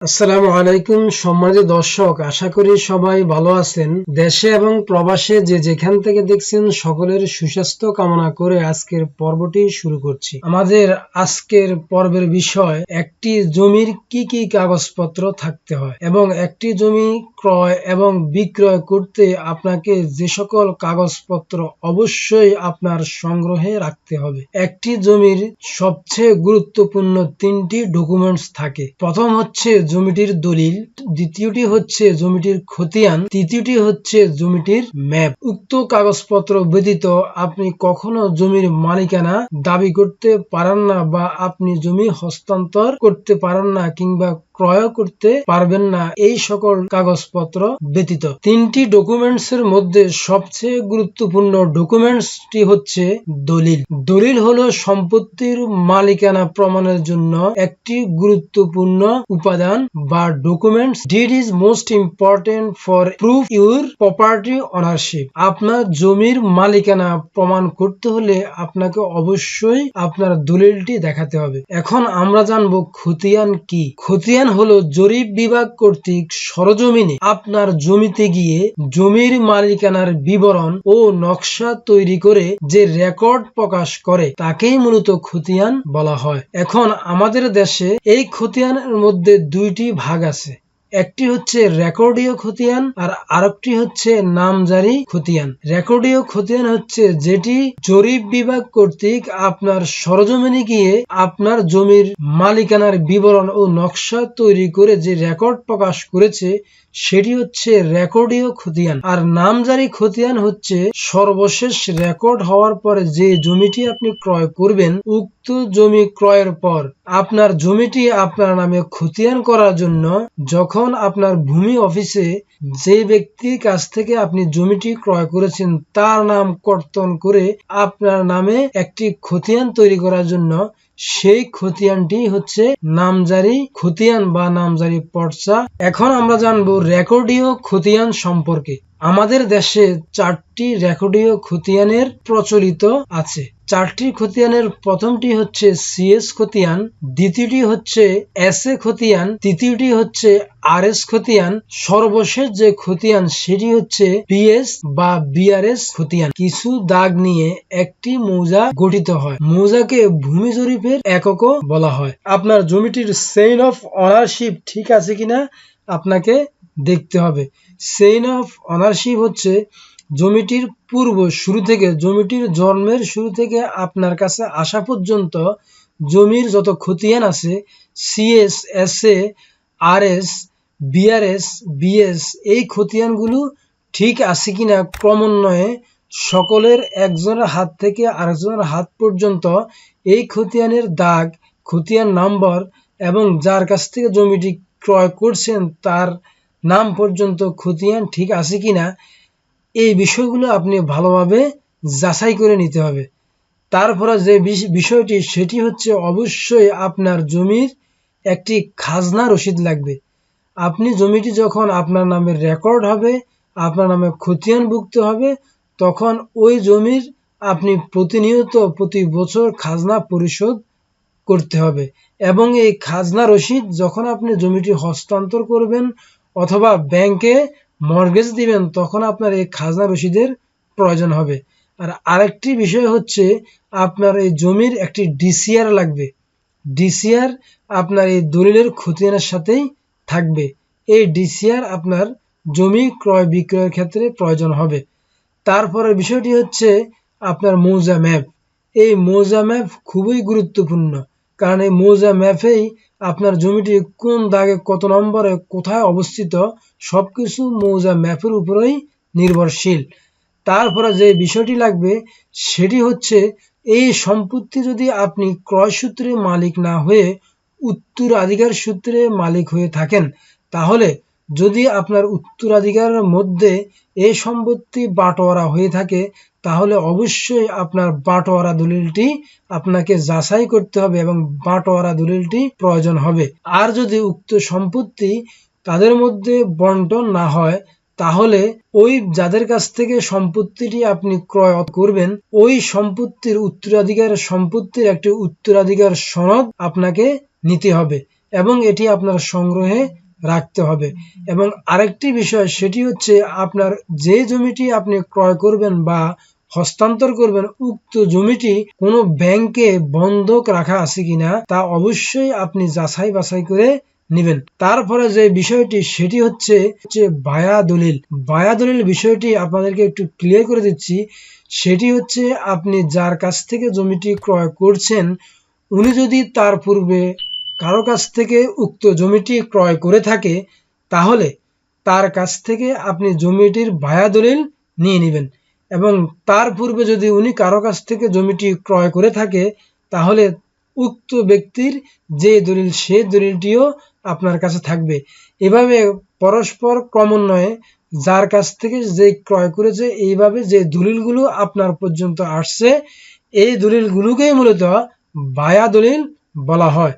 আসসালামু আলাইকুম, সম্মানিত দর্শক, আশা করি সবাই ভালো আছেন। দেশে এবং প্রবাসে যে যেখান থেকে দেখছেন সকলের সুস্বাস্থ্য কামনা করে আজকের পর্বটি শুরু করছি। আমাদের আজকের পর্বের বিষয়, একটি জমির কি কি কাগজপত্র থাকতে হয় এবং একটি জমি ক্রয় এবং বিক্রয় করতে আপনাকে যে সকল কাগজপত্র অবশ্যই আপনার সংগ্রহে রাখতে হবে। একটি জমির সবচেয়ে গুরুত্বপূর্ণ তিনটি ডকুমেন্টস থাকে। প্রথম হচ্ছে জমিটির দলিল, দ্বিতীয়টি হচ্ছে জমিটির খতিয়ান, তৃতীয়টি হচ্ছে জমিটির ম্যাপ। উক্ত কাগজপত্র ব্যতীত আপনি কখনো জমির মালিকানা দাবি করতে পারেন না বা আপনি জমি হস্তান্তর করতে পারেন না কিংবা ক্রয় করতে পারবেন না এই সকল কাগজপত্র ব্যতীত। তিনটি ডকুমেন্টস এর মধ্যে সবচেয়ে গুরুত্বপূর্ণ ডকুমেন্টসটি হচ্ছে দলিল। দলিল হলো সম্পত্তির মালিকানা প্রমাণের জন্য একটি গুরুত্বপূর্ণ উপাদান বা documents. Deed is most important for proof your property ownership আপনার জমির মালিকানা প্রমাণ করতে হলে আপনাকে অবশ্যই আপনার দলিলটি দেখাতে হবে। এখন আমরা জানব খতিয়ান কি। খতিয়ান হলো জরিপ বিভাগ কর্তৃক সরজমিনে আপনার জমিতে গিয়ে জমির মালিকানার বিবরণ ও নকশা তৈরি করে যে রেকর্ড প্রকাশ করে তাকেই মূলত খতিয়ান বলা হয়। এখন আমাদের দেশে এই খতিয়ানের মধ্যে দুইটি ভাগ আছে। একটি হচ্ছে রেকর্ডীয় খতিয়ান আর আরেকটি হচ্ছে নামজারি খতিয়ান। রেকর্ডীয় খতিয়ান হচ্ছে যেটি জরিপ বিভাগ কর্তৃক আপনার সরজমিনে গিয়ে আপনার জমির মালিকানার বিবরণ ও নকশা তৈরি করে যে রেকর্ড প্রকাশ করেছে, সেটি হচ্ছে রেকর্ডীয় খতিয়ান। আর নামজারি খতিয়ান হচ্ছে সর্বশেষ রেকর্ড হওয়ার পরে যে জমিটি আপনি ক্রয় করবেন, উক্ত জমি ক্রয়ের পর আপনার জমিটি আপনার নামে খতিয়ান করার জন্য যখন আপনার ভূমি অফিসে যে ব্যক্তির কাছ থেকে আপনি জমিটি ক্রয় করেছেন, তার নাম কর্তন করে আপনার নামে একটি খতিয়ান তৈরি করার জন্য সেই খতিয়ানটি হচ্ছে নামজারি খতিয়ান বা নামজারি পর্চা। এখন আমরা জানব রেকর্ডীয় খতিয়ান সম্পর্কে। আমাদের দেশে চারটি রেকর্ডীয় খতিয়ানের প্রচলিত আছে। চারটি খতিয়ানের প্রথমটি হচ্ছে সিএস খতিয়ান, দ্বিতীয়টি হচ্ছে এস এ খতিয়ান, তৃতীয়টি হচ্ছে আর এস খতিয়ান। সর্বশেষ যে খতিয়ান, সেটি হচ্ছে পিএস বা বিআরএস খতিয়ান। কিছু দাগ নিয়ে একটি মৌজা গঠিত হয়। মৌজাকে ভূমি জরিপের এককও বলা হয়। আপনার জমিটির সেইন অফ অনারশিপ ঠিক আছে কিনা আপনাকে দেখতে হবে। সেইন অফ অনারশিপ হচ্ছে জমিটির পূর্ব শুরু থেকে, জমিটির জন্মের শুরু থেকে আপনার কাছে আসা পর্যন্ত জমির যত খতিয়ান আছে CS S A R S BRS BS এই খতিয়ানগুলো ঠিক আছে কিনা ক্রমান্বয়ে সকলের একজনের হাত থেকে আরেকজনের হাত পর্যন্ত এই খতিয়ানের দাগ, খতিয়ান নাম্বার এবং যার কাছ থেকে জমিটি ক্রয় করছেন তার নাম পর্যন্ত খতিয়ান ঠিক আছে কিনা, এই বিষয়গুলো আপনি ভালোভাবে যাচাই করে নিতে হবে। তারপরে যে বিষয়টি, সেটি হচ্ছে অবশ্যই আপনার জমির একটি খাজনা রসিদ লাগবে। আপনি জমিটি যখন আপনার নামে রেকর্ড হবে, আপনার নামে খতিয়ানভুক্ত হবে, তখন ওই জমির আপনি প্রতিনিয়ত প্রতি বছর খাজনা পরিশোধ করতে হবে। এবং এই খাজনা রসিদ যখন আপনি জমিটি হস্তান্তর করবেন অথবা ব্যাংকে মর্গেজ দিবেন, তখন আপনার এই খাজনা রসিদের প্রয়োজন হবে। আর আরেকটি বিষয় হচ্ছে, আপনার এই জমির একটি ডিসিআর লাগবে। ডিসিআর আপনার এই দলিলের খতিয়ানের সাথেই থাকবে। এই ডিসিআর আপনার জমি ক্রয় বিক্রয়ের ক্ষেত্রে প্রয়োজন হবে। তারপরের বিষয়টি হচ্ছে আপনার মৌজা ম্যাপ। এই মৌজা ম্যাপ খুবই গুরুত্বপূর্ণ। কারণ এই মৌজা ম্যাপেই আপনার জমিটি কোন দাগে, কত নম্বরে, কোথায় অবস্থিত সব কিছু মৌজা ম্যাপের উপরেই নির্ভরশীল। তারপরে যে বিষয়টি লাগবে, সেটি হচ্ছে, এই সম্পত্তি যদি আপনি ক্রয় সূত্রে মালিক না হয়ে উত্তরাধিকার সূত্রে মালিক হয়ে থাকেন, তাহলে যদি আপনার উত্তরাধিকারের মধ্যে এই সম্পত্তি বাটোয়ারা হয়ে থাকে, তাহলে অবশ্যই আপনার বাটোয়ারা দলিলটি আপনাকে যাচাই করতে হবে এবং বাটোয়ারা দলিলটি প্রয়োজন হবে। আর যদি উক্ত সম্পত্তি তাদের মধ্যে বন্টন না হয়, তাহলে ওই যাদের কাছ থেকে সম্পত্তিটি আপনি ক্রয় করবেন, ওই সম্পত্তির উত্তরাধিকার সম্পত্তির একটি উত্তরাধিকার সনদ আপনাকে নিতে হবে এবং এটি আপনার সংগ্রহে রাখতে হবে। এবং আরেকটি বিষয় সেটি হচ্ছে আপনার যে জমিটি আপনি ক্রয় করবেন বা হস্তান্তর করবেন উক্ত জমিটি কোনো ব্যাংকে বন্ধক রাখা আছে কিনা তা অবশ্যই আপনি যাচাই বাছাই করে নেবেন। তারপরে যে বিষয়টি সেটি হচ্ছে হচ্ছে বায়া দলিল। বায়া দলিল বিষয়টি আপনাদেরকে একটু ক্লিয়ার করে দিচ্ছি। সেটি হচ্ছে আপনি যার কাছ থেকে জমিটি ক্রয় করছেন উনি যদি তার পূর্বে কারও কাছ থেকে উক্ত জমিটি ক্রয় করে থাকে, তাহলে তার কাছ থেকে আপনি জমিটির বায়া দলিল নিয়ে নেবেন। এবং তার পূর্বে যদি উনি কারও কাছ থেকে জমিটি ক্রয় করে থাকে, তাহলে উক্ত ব্যক্তির যে দলিল, সে দলিলটিও আপনার কাছে থাকবে। এভাবে পরস্পর ক্রমান্বয়ে যার কাছ থেকে যে ক্রয় করেছে, এইভাবে যে দলিলগুলো আপনার পর্যন্ত আসছে, এই দলিলগুলোকেই মূলত বায়া দলিল বলা হয়।